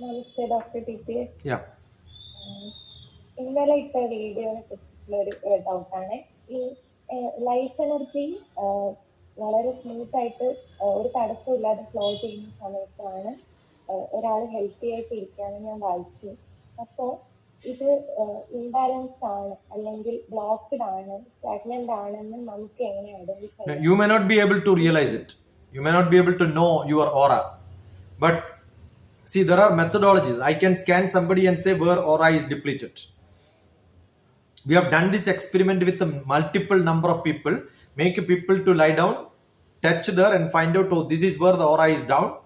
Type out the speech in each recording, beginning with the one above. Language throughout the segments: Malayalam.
നമസ്തേ ഡോക്ടർ ടി പി. ഇന്നലെ ഇട്ട വീഡിയോനെ കുറിച്ചുള്ള ഒരു ഡൗട്ടാണ് ഈ ലൈഫ് എനർജി വളരെ സ്മൂത്ത് ആയിട്ട് ഒരു തടസ്സമില്ലാതെ ഫ്ലോ ചെയ്യുന്ന സമയത്താണ് ഒരാൾ ഹെൽത്തി ആയിട്ട് ഇരിക്കുകയാണെന്ന് ഞാൻ വായിച്ചു അപ്പോൾ ഇത് ഇംബാലൻസ് ആണ് അല്ലെങ്കിൽ ബ്ലോക്ക്ഡ് ആണ് സ്റ്റാഗ്നന്റ് ആണെന്ന് നമുക്ക് എങ്ങനെ identify You may not be able to realize it. You may not be able to know your aura. But see, there are methodologies. I can scan somebody and say where aura is depleted. We have done this experiment with a multiple number of people, make people to lie down, touch there, and find out, oh, this is where the aura is down.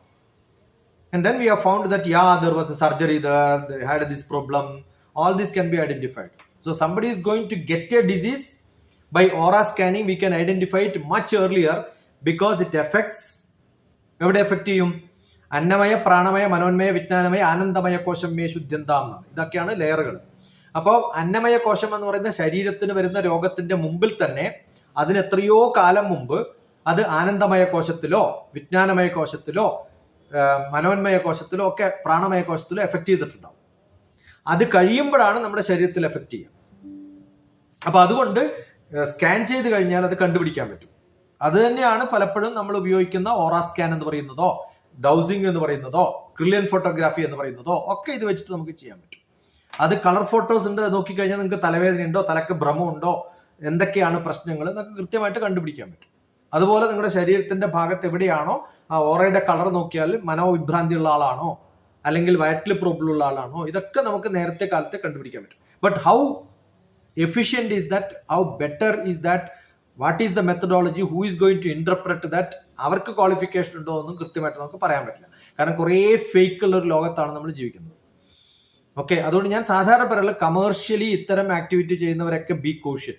And then we have found that, yeah, there was a surgery there, they had this problem. All this can be identified. So, somebody is going to get a disease by aura scanning, we can identify it much earlier because it affects എവിടെ എഫക്ട് ചെയ്യും അന്നമയ പ്രാണമയ മനോന്മയ വിജ്ഞാനമയ ആനന്ദമയ കോശം മേ ശുദ്ധ്യന്താം ഇതൊക്കെയാണ് ലെയറുകൾ. അപ്പോൾ അന്നമയ കോശം എന്ന് പറയുന്ന ശരീരത്തിന് വരുന്ന രോഗത്തിന്റെ മുമ്പിൽ തന്നെ അതിന് എത്രയോ കാലം മുമ്പ് അത് ആനന്ദമയ കോശത്തിലോ വിജ്ഞാനമയ കോശത്തിലോ മനോന്മയ കോശത്തിലോ ഒക്കെ പ്രാണമയ കോശത്തിലോ എഫക്ട് ചെയ്തിട്ടുണ്ടാവും. അത് കഴിയുമ്പോഴാണ് നമ്മുടെ ശരീരത്തിൽ എഫക്ട് ചെയ്യുക. അപ്പൊ അതുകൊണ്ട് സ്കാൻ ചെയ്ത് കഴിഞ്ഞാൽ അത് കണ്ടുപിടിക്കാൻ പറ്റും. അത് തന്നെയാണ് പലപ്പോഴും നമ്മൾ ഉപയോഗിക്കുന്ന ഓറ സ്കാൻ എന്ന് പറയുന്നതോ ഡൗസിങ് എന്ന് പറയുന്നതോ ക്രില്യൻ ഫോട്ടോഗ്രാഫി എന്ന് പറയുന്നതോ ഒക്കെ ഇത് വെച്ചിട്ട് നമുക്ക് ചെയ്യാൻ പറ്റും. അത് കളർ ഫോട്ടോസ് ഉണ്ട് നോക്കിക്കഴിഞ്ഞാൽ നിങ്ങൾക്ക് തലവേദന ഉണ്ടോ തലക്ക് ഭ്രമമുണ്ടോ എന്തൊക്കെയാണ് പ്രശ്നങ്ങൾ എന്നൊക്കെ കൃത്യമായിട്ട് കണ്ടുപിടിക്കാൻ പറ്റും. അതുപോലെ നിങ്ങളുടെ ശരീരത്തിന്റെ ഭാഗത്ത് എവിടെയാണോ ആ ഓറയുടെ കളർ നോക്കിയാൽ മനോവിഭ്രാന്തി ഉള്ള ആളാണോ അല്ലെങ്കിൽ വയറ്റിൽ പ്രോബ്ലം ഉള്ള ആളാണോ ഇതൊക്കെ നമുക്ക് നേരത്തെ കാലത്തെ കണ്ടുപിടിക്കാൻ പറ്റും. But how efficient is that how better is that what is the methodology who is going to interpret that അവർക്ക് ക്വാളിഫിക്കേഷൻ ഉണ്ടോ എന്നും കൃത്യമായിട്ട് നമുക്ക് പറയാൻ പറ്റില്ല. കാരണം കുറേ ഫേക്ക് ഉള്ള ഒരു ലോകത്താണ് നമ്മൾ ജീവിക്കുന്നത്. ഓക്കെ അതുകൊണ്ട് ഞാൻ സാധാരണ പറയുന്നത് കമേഴ്ഷ്യലി ഇത്തരം ആക്ടിവിറ്റി ചെയ്യുന്നവരൊക്കെ ബി കോഷ്യൻ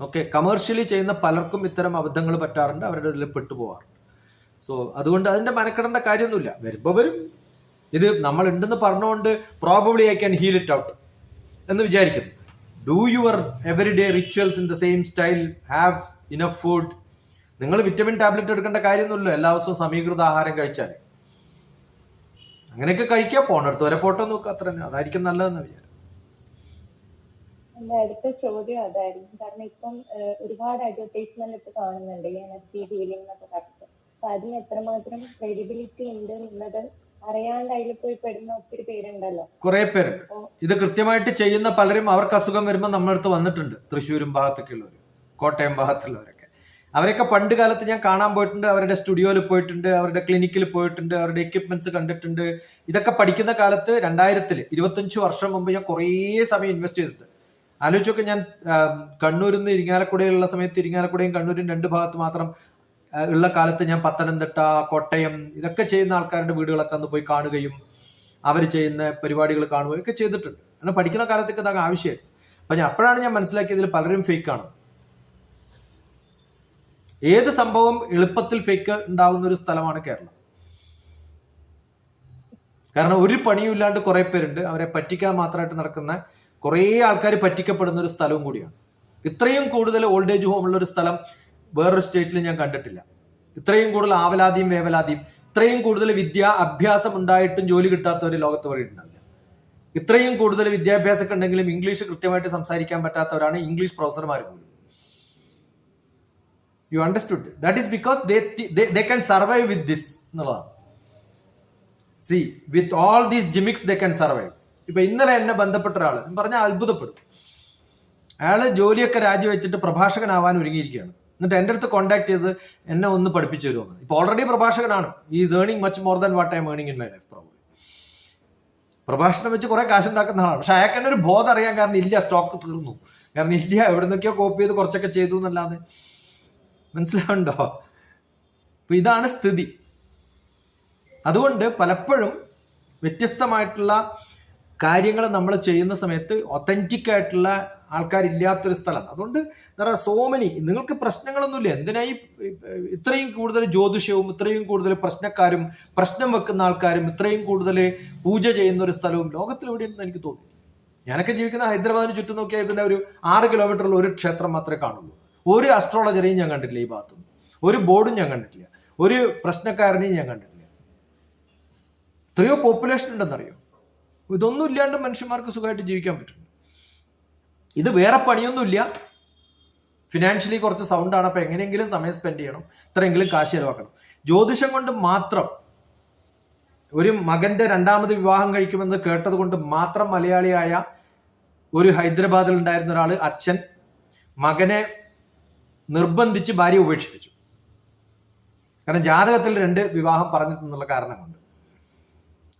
ഓക്കെ കമേഴ്ഷ്യലി ചെയ്യുന്ന പലർക്കും ഇത്തരം അബദ്ധങ്ങൾ പറ്റാറുണ്ട് അവരുടെ ഇതിൽ പെട്ടുപോകാറുണ്ട് സോ അതുകൊണ്ട് അതിന്റെ മനക്കെടേണ്ട കാര്യമൊന്നുമില്ല. വരുമ്പോൾ വരും. ഇത് നമ്മൾ ഉണ്ടെന്ന് പറഞ്ഞുകൊണ്ട് probably I can heal it out എന്ന് വിചാരിക്കുന്നു. Do your every day rituals in the same style have enough food നിങ്ങൾ വിറ്റമിൻ ടാബ്ലറ്റ് എടുക്കേണ്ട കാര്യമൊന്നുമില്ല. എല്ലാ ദിവസവും സമീകൃത ആഹാരം കഴിച്ചാൽ അങ്ങനെയൊക്കെ കഴിക്കുക പോണടുത്ത് വരെ പോട്ടോ നോക്കുക അത്ര തന്നെ. അതായിരിക്കും നല്ലതെന്ന് വിചാരം. എന്റെ അടുത്ത ചോദ്യം അതായിരുന്നു കാരണം ഇപ്പം ഒരുപാട് അഡ്വർടൈസ്മെന്റ് ഇപ്പൊ കാണുന്നുണ്ട്. ഈ എനർജി ഹീലിംഗ് എന്നൊക്കെ പറഞ്ഞിട്ട്. അപ്പൊ അതിന് എത്രമാത്രം ക്രെഡിബിലിറ്റി ഉണ്ട് എന്നുള്ളത് അറിയാണ്ട് അതിൽ പോയി പെടുന്ന ഒത്തിരി പേരുണ്ടല്ലോ. കുറെ പേര് ഇത് കൃത്യമായിട്ട് ചെയ്യുന്ന പലരും അവർക്ക് അസുഖം വരുമ്പോൾ നമ്മളടുത്ത് വന്നിട്ടുണ്ട്. തൃശ്ശൂരും ഭാഗത്തൊക്കെ ഉള്ളവർ കോട്ടയം ഭാഗത്തുള്ളവരൊക്കെ. അവരൊക്കെ പണ്ട് കാലത്ത് ഞാൻ കാണാൻ പോയിട്ടുണ്ട്. അവരുടെ സ്റ്റുഡിയോയിൽ പോയിട്ടുണ്ട് അവരുടെ ക്ലിനിക്കിൽ പോയിട്ടുണ്ട് അവരുടെ എക്യുപ്മെന്റ്സ് കണ്ടിട്ടുണ്ട്. ഇതൊക്കെ പഠിക്കുന്ന കാലത്ത് രണ്ടായിരത്തിൽ ഇരുപത്തഞ്ച് വർഷം മുമ്പ് ഞാൻ കുറേ സമയം ഇൻവെസ്റ്റ് ചെയ്തിട്ടുണ്ട്. ആലോചിച്ചൊക്കെ ഞാൻ കണ്ണൂരിൽ നിന്ന് ഇരിങ്ങാലക്കുടയിലുള്ള സമയത്ത് ഇരിങ്ങാലക്കുടയും കണ്ണൂരും രണ്ട് ഭാഗത്ത് മാത്രം ഉള്ള കാലത്ത് ഞാൻ പത്തനംതിട്ട കോട്ടയം ഇതൊക്കെ ചെയ്യുന്ന ആൾക്കാരുടെ വീടുകളൊക്കെ അന്ന് പോയി കാണുകയും അവർ ചെയ്യുന്ന പരിപാടികൾ കാണുകയും ഒക്കെ ചെയ്തിട്ടുണ്ട്. കാരണം പഠിക്കുന്ന കാലത്തൊക്കെ ഇതൊക്കെ ആവശ്യമായി അപ്പൊ ഞാൻ അപ്പോഴാണ് ഞാൻ മനസ്സിലാക്കിയതിൽ പലരും ഫേക്ക് ആണ്. ഏത് സംഭവം എളുപ്പത്തിൽ ഫേക്ക് ഉണ്ടാവുന്ന ഒരു സ്ഥലമാണ് കേരളം. കാരണം ഒരു പണിയും ഇല്ലാണ്ട് കുറെ പേരുണ്ട്. അവരെ പറ്റിക്കാൻ മാത്രമായിട്ട് നടക്കുന്ന കുറേ ആൾക്കാർ പറ്റിക്കപ്പെടുന്ന ഒരു സ്ഥലവും കൂടിയാണ്. ഇത്രയും കൂടുതൽ ഓൾഡ് ഏജ് ഹോം ഉള്ള ഒരു സ്ഥലം വേറൊരു സ്റ്റേറ്റിൽ ഞാൻ കണ്ടിട്ടില്ല. ഇത്രയും കൂടുതൽ ആവലാതിയും വേവലാതിയും ഇത്രയും കൂടുതൽ വിദ്യ അഭ്യാസം ഉണ്ടായിട്ടും ജോലി കിട്ടാത്തവർ ലോകത്ത് പറയുന്നുണ്ടാവില്ല ഇത്രയും കൂടുതൽ വിദ്യാഭ്യാസം ഉണ്ടെങ്കിലും ഇംഗ്ലീഷ് കൃത്യമായിട്ട് സംസാരിക്കാൻ പറ്റാത്തവരാണ് ഇംഗ്ലീഷ് പ്രൊഫസർമാർ പോലും. You understood that is because they can survive with this എന്നുള്ളതാണ് see with all these gimmicks they can survive ഇപ്പൊ ഇന്നലെ എന്നെ ബന്ധപ്പെട്ട ഒരാൾ പറഞ്ഞാൽ അത്ഭുതപ്പെടും. അയാൾ ജോലിയൊക്കെ രാജിവെച്ചിട്ട് പ്രഭാഷകനാവാൻ ഒരുങ്ങിയിരിക്കുകയാണ്. എന്നിട്ട് എന്റെ അടുത്ത് കോൺടാക്ട് ചെയ്ത് എന്നെ ഒന്ന് പഠിപ്പിച്ചു തരുമെന്ന് ഇപ്പൊ already പ്രഭാഷകനാണ്. Is earning much more than what I earning in my life problem പ്രഭാഷണം വെച്ച് കുറെ കാശ് ഉണ്ടാക്കുന്ന ആളാണ്. പക്ഷെ അയാൾക്ക് തന്നെ ഒരു ബോധം അറിയാൻ കാരണം ഇല്ല സ്റ്റോക്ക് തീർന്നു. കാരണം ഇല്ല എവിടെ നിന്നൊക്കെയോ കോപ്പി ചെയ്ത് കുറച്ചൊക്കെ ചെയ്തു എന്നല്ലാതെ. മനസ്സിലാവുണ്ടോ? അപ്പൊ ഇതാണ് സ്ഥിതി. അതുകൊണ്ട് പലപ്പോഴും വ്യത്യസ്തമായിട്ടുള്ള കാര്യങ്ങൾ നമ്മൾ ചെയ്യുന്ന സമയത്ത് ഒത്തന്റിക് ആയിട്ടുള്ള ആൾക്കാരില്ലാത്തൊരു സ്ഥലം. അതുകൊണ്ട് ദർ ആർ സോ മെനി നിങ്ങൾക്ക് പ്രശ്നങ്ങളൊന്നുമില്ല. എന്തിനായി ഇത്രയും കൂടുതൽ ജ്യോതിഷവും ഇത്രയും കൂടുതൽ പ്രശ്നക്കാരും പ്രശ്നം വെക്കുന്ന ആൾക്കാരും ഇത്രയും കൂടുതൽ പൂജ ചെയ്യുന്ന ഒരു സ്ഥലവും ലോകത്തിൽ എവിടെയുണ്ടെന്ന് എനിക്ക് തോന്നി ഞാനൊക്കെ ജീവിക്കുന്ന ഹൈദരാബാദിന് ചുറ്റും നോക്കിയാൽ പിന്നെ ഒരു ആറ് കിലോമീറ്ററുള്ള ഒരു ക്ഷേത്രം മാത്രമേ കാണുള്ളൂ. ഒരു അസ്ട്രോളജറെയും ഞാൻ കണ്ടിട്ടില്ല ഈ ഭാഗത്തുനിന്ന് ഒരു ബോർഡും ഞാൻ കണ്ടിട്ടില്ല. ഒരു പ്രശ്നക്കാരനെയും ഞാൻ കണ്ടിട്ടില്ല. എത്രയോ പോപ്പുലേഷൻ ഉണ്ടെന്നറിയോ? ഇതൊന്നും ഇല്ലാണ്ട് മനുഷ്യന്മാർക്ക് സുഖമായിട്ട് ജീവിക്കാൻ പറ്റും. ഇത് വേറെ പണിയൊന്നുമില്ല. ഫിനാൻഷ്യലി കുറച്ച് സൗണ്ടാണ് അപ്പോൾ എങ്ങനെയെങ്കിലും സമയം സ്പെൻഡ് ചെയ്യണം. ഇത്രയെങ്കിലും കാശ് ചെലവാക്കണം. ജ്യോതിഷം കൊണ്ട് മാത്രം ഒരു മകന്റെ രണ്ടാമത് വിവാഹം കഴിക്കുമെന്ന് കേട്ടത് കൊണ്ട് മാത്രം മലയാളിയായ ഒരു ഹൈദരാബാദിൽ ഉണ്ടായിരുന്ന ഒരാൾ അച്ഛൻ. മകനെ നിർബന്ധിച്ച് ഭാര്യ ഉപേക്ഷിപ്പിച്ചു. കാരണം ജാതകത്തിൽ രണ്ട് വിവാഹം പറഞ്ഞിട്ടെന്നുള്ള കാരണം കൊണ്ട്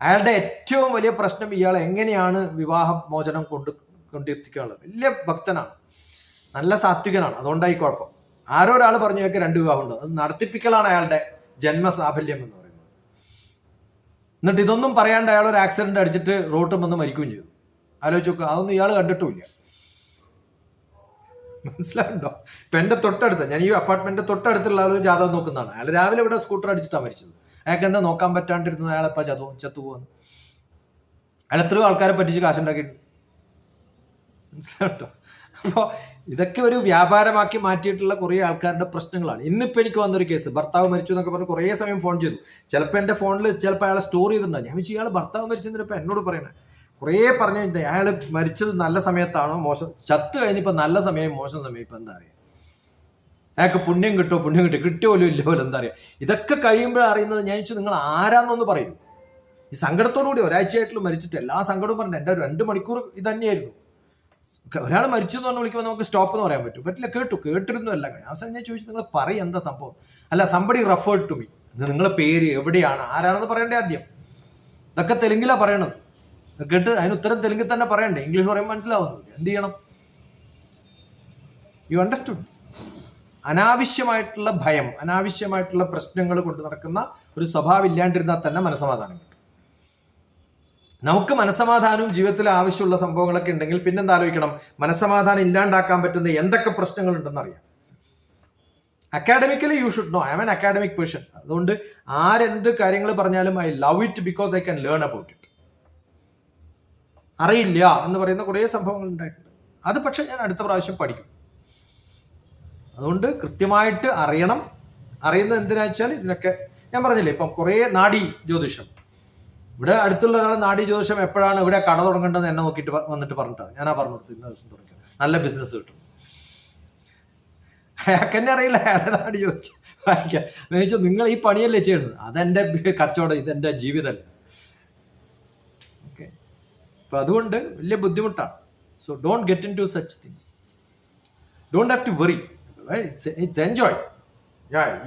അയാളുടെ ഏറ്റവും വലിയ പ്രശ്നം ഇയാൾ എങ്ങനെയാണ് വിവാഹ മോചനം കൊണ്ട് കൊണ്ടെത്തിക്കാനുള്ളത് വലിയ ഭക്തനാണ്. നല്ല സാത്വികനാണ്. അതുകൊണ്ടായി കുഴപ്പം. ആരോ ഒരാൾ പറഞ്ഞു ഞങ്ങൾക്ക് രണ്ട് വിവാഹം ഉണ്ട് അത് നടത്തിപ്പിക്കലാണ് അയാളുടെ ജന്മസാഫല്യം എന്ന് പറയുന്നത്. എന്നിട്ട് ഇതൊന്നും പറയാണ്ട് അയാൾ ഒരു ആക്സിഡന്റ് അടിച്ചിട്ട് റോട്ടും വന്ന് മരിക്കുകയും ചെയ്തു. ആലോചിച്ച് നോക്കുക അതൊന്നും ഇയാൾ കണ്ടിട്ടുമില്ല. മനസ്സിലാവുണ്ടോ ഇപ്പൊ എന്റെ തൊട്ടടുത്ത് ഞാൻ ഈ അപ്പാർട്ട്മെന്റ് തൊട്ടടുത്തുള്ള ഒരു ജാതകം നോക്കുന്നതാണ്. അയാൾ രാവിലെ ഇവിടെ സ്കൂട്ടർ അടിച്ചിട്ടാണ് മരിച്ചത്. അയാൾക്ക് എന്താ നോക്കാൻ പറ്റാണ്ടിരുന്നത്? അയാളെപ്പ ചത്തു ചത്തുപോകുന്നു അയാൾ എത്രയോ ആൾക്കാരെ പറ്റിച്ച് കാശുണ്ടാക്കിയിട്ടുണ്ട്. മനസ്സിലാട്ടോ അപ്പോൾ ഇതൊക്കെ ഒരു വ്യാപാരമാക്കി മാറ്റിയിട്ടുള്ള കുറേ ആൾക്കാരുടെ പ്രശ്നങ്ങളാണ്. ഇന്നിപ്പോൾ എനിക്ക് വന്നൊരു കേസ് ഭർത്താവ് മരിച്ചു എന്നൊക്കെ പറഞ്ഞ് കുറേ സമയം ഫോൺ ചെയ്തു. ചിലപ്പോൾ എന്റെ ഫോണിൽ ചിലപ്പോൾ അയാളെ സ്റ്റോർ ചെയ്തിട്ടുണ്ടാകും ഞാൻ വെച്ചു ഇയാൾ ഭർത്താവ് മരിച്ചതിനിപ്പോൾ എന്നോട് പറയണേ. കുറേ പറഞ്ഞു അയാൾ മരിച്ചത് നല്ല സമയത്താണോ? മോശം. ചത്തു കഴിഞ്ഞപ്പോൾ നല്ല സമയം മോശം സമയം. ഇപ്പം എന്താ പറയുക അയാൾക്ക് പുണ്യം കിട്ടുമോ പുണ്യം കിട്ടുമോ കിട്ടിയോ ഇല്ല പോലും. എന്താ പറയുക ഇതൊക്കെ കഴിയുമ്പോൾ അറിയുന്നത് ഞാൻ ചോദിച്ചു നിങ്ങൾ ആരാന്നൊന്ന് പറയും. ഈ സങ്കടത്തോടു കൂടി ഒരാഴ്ചയായിട്ടുള്ള മരിച്ചിട്ട്. എല്ലാ സങ്കടവും പറഞ്ഞു എന്റെ രണ്ട് മണിക്കൂർ ഇത് തന്നെയായിരുന്നു ഒരാൾ മരിച്ചു എന്ന് പറഞ്ഞ് വിളിക്കുമ്പോൾ നമുക്ക് സ്റ്റോപ്പ് എന്ന് പറയാൻ പറ്റും. പറ്റില്ല കേട്ടു. കേട്ടിരുന്നു അല്ല അവസാനം ഞാൻ ചോദിച്ചു നിങ്ങൾ പറയും എന്താ സംഭവം? അല്ല സംബടി റെഫേർഡ് ടു മീ നിങ്ങളുടെ പേര് എവിടെയാണ്? ആരാണെന്ന് പറയണ്ടേ ആദ്യം? ഇതൊക്കെ തെലുങ്കിലാണ് പറയണത്. കേട്ട് അതിന് ഉത്തരം തെലുങ്കിൽ തന്നെ പറയണ്ടേ? ഇംഗ്ലീഷ് പറയുമ്പോൾ മനസ്സിലാവുന്നു എന്ത് ചെയ്യണം? യു അണ്ടർസ്റ്റുഡ് അനാവശ്യമായിട്ടുള്ള ഭയം അനാവശ്യമായിട്ടുള്ള പ്രശ്നങ്ങൾ കൊണ്ട് നടക്കുന്ന ഒരു സ്വഭാവം ഇല്ലാണ്ടിരുന്നാൽ തന്നെ മനസ്സമാധാനം കിട്ടും. നമുക്ക് മനസ്സമാധാനവും ജീവിതത്തിൽ ആവശ്യമുള്ള സംഭവങ്ങളൊക്കെ ഉണ്ടെങ്കിൽ പിന്നെന്താ ആലോചിക്കണം? മനസ്സമാധാനം ഇല്ലാണ്ടാക്കാൻ പറ്റുന്ന എന്തൊക്കെ പ്രശ്നങ്ങൾ ഉണ്ടെന്ന് അറിയാം academically you should know I am an academic person അതുകൊണ്ട് ആരെന്ത് കാര്യങ്ങൾ പറഞ്ഞാലും I love it because I can learn about it അറിയില്ല എന്ന് പറയുന്ന കുറേ സംഭവങ്ങൾ ഉണ്ടായിട്ടുണ്ട്. അത് പക്ഷെ ഞാൻ അടുത്ത പ്രാവശ്യം പഠിക്കും. അതുകൊണ്ട് കൃത്യമായിട്ട് അറിയണം. അറിയുന്നത് എന്തിനാ വെച്ചാൽ ഇതിനൊക്കെ ഞാൻ പറഞ്ഞില്ലേ ഇപ്പം കുറേ നാടി ജ്യോതിഷം. ഇവിടെ അടുത്തുള്ള ഒരാൾ നാഡി ജ്യോതിഷം എപ്പോഴാണ് ഇവിടെ കട തുടങ്ങേണ്ടതെന്ന് എന്നെ നോക്കിയിട്ട് വന്നിട്ട് പറഞ്ഞിട്ടാണ്. ആ പറഞ്ഞു കൊടുത്തു ഇന്ന ദിവസം തുടങ്ങി നല്ല ബിസിനസ് കിട്ടും. അയാൾക്ക് എന്നെ അറിയില്ല അയാളെ നാടി ജ്യോതിഷം. വായിക്കാം ഞാൻ ചോദിച്ചു നിങ്ങൾ ഈ പണിയല്ലേ ചെയ്യുന്നത് അതെന്റെ കച്ചവടം ഇതെന്റെ ജീവിതമല്ലേ അപ്പൊ അതുകൊണ്ട് വലിയ ബുദ്ധിമുട്ടാണ്. So don't get in to such things don't have to worry it's enjoy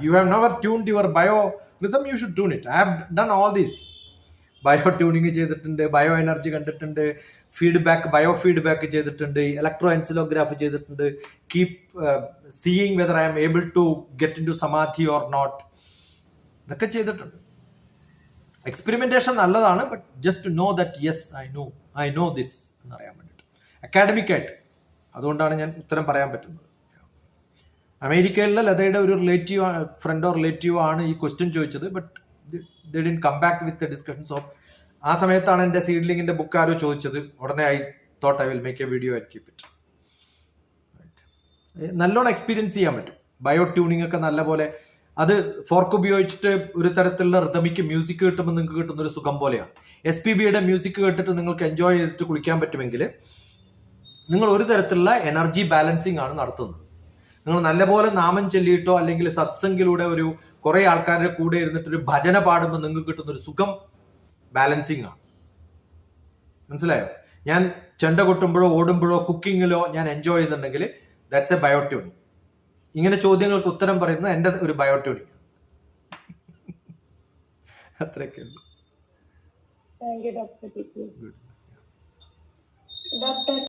you have never tune your bio rhythm you should tune it I have done all these bio tuning ചെയ്തിട്ടുണ്ട് ബയോ എനർജി കണ്ടിട്ടുണ്ട് ഫീഡ്ബാക്ക് ബയോ ഫീഡ്ബാക്ക് ചെയ്തിട്ടുണ്ട് ഇലക്ട്രോ എൻസിലോഗ്രാഫ് ചെയ്തിട്ടുണ്ട്. Keep seeing whether I am able to get in to samadhi or not ഇതൊക്കെ ചെയ്തിട്ടുണ്ട്. എക്സ്പെരിമെന്റേഷൻ നല്ലതാണ് but just know that yes I know I know this എന്ന് അറിയാൻ വേണ്ടിയിട്ട്. അക്കാഡമിക് ആയിട്ട് അതുകൊണ്ടാണ് ഞാൻ ഉത്തരം പറയാൻ പറ്റുന്നത്. അമേരിക്കയിലെ ലതയുടെ ഒരു റിലേറ്റീവ് ഫ്രണ്ടോ റിലേറ്റീവോ ആണ് ഈ ക്വസ്റ്റ്യൻ ചോദിച്ചത് but didn't come back with discussions of ആ സമയത്താണ് എന്റെ സീഡ്ലിങ്ങിന്റെ ബുക്ക് ആരോ ചോദിച്ചത്. ഉടനെ I thought I will make a video and keep it നല്ലോണം എക്സ്പീരിയൻസ് ചെയ്യാൻ പറ്റും. ബയോ ട്യൂണിംഗ് ഒക്കെ നല്ലപോലെ അത് ഫോർക്ക് ഉപയോഗിച്ചിട്ട് ഒരു തരത്തിലുള്ള റിതമിക്ക് മ്യൂസിക് കിട്ടുമ്പോൾ നിങ്ങൾക്ക് കിട്ടുന്ന ഒരു സുഖം പോലെയാണ്. എസ് പി ബിയുടെ മ്യൂസിക് കേട്ടിട്ട് നിങ്ങൾക്ക് എൻജോയ് ചെയ്തിട്ട് കുളിക്കാൻ പറ്റുമെങ്കിൽ നിങ്ങൾ ഒരു തരത്തിലുള്ള എനർജി ബാലൻസിങ് ആണ് നടത്തുന്നത്. നിങ്ങൾ നല്ലപോലെ നാമം ചൊല്ലിയിട്ടോ അല്ലെങ്കിൽ സത്സംഗിലൂടെ ഒരു കുറേ ആൾക്കാരുടെ കൂടെ ഇരുന്നിട്ട് ഒരു ഭജന പാടുമ്പോൾ നിങ്ങൾക്ക് കിട്ടുന്ന ഒരു സുഖം ബാലൻസിങ് ആണ്. മനസ്സിലായോ? ഞാൻ ചെണ്ട കൊട്ടുമ്പോഴോ ഓടുമ്പോഴോ കുക്കിങ്ങിലോ ഞാൻ എൻജോയ് ചെയ്യുന്നുണ്ടെങ്കിൽ ദാറ്റ്സ് എ ബയോട്യൂണിങ് ഇങ്ങനെ ചോദ്യങ്ങൾക്ക് ഉത്തരം പറയുന്നത് എന്റെ ഒരു ബയോട്യൂണിങ് അത്രയൊക്കെ ഉള്ളൂ. Thank you doctor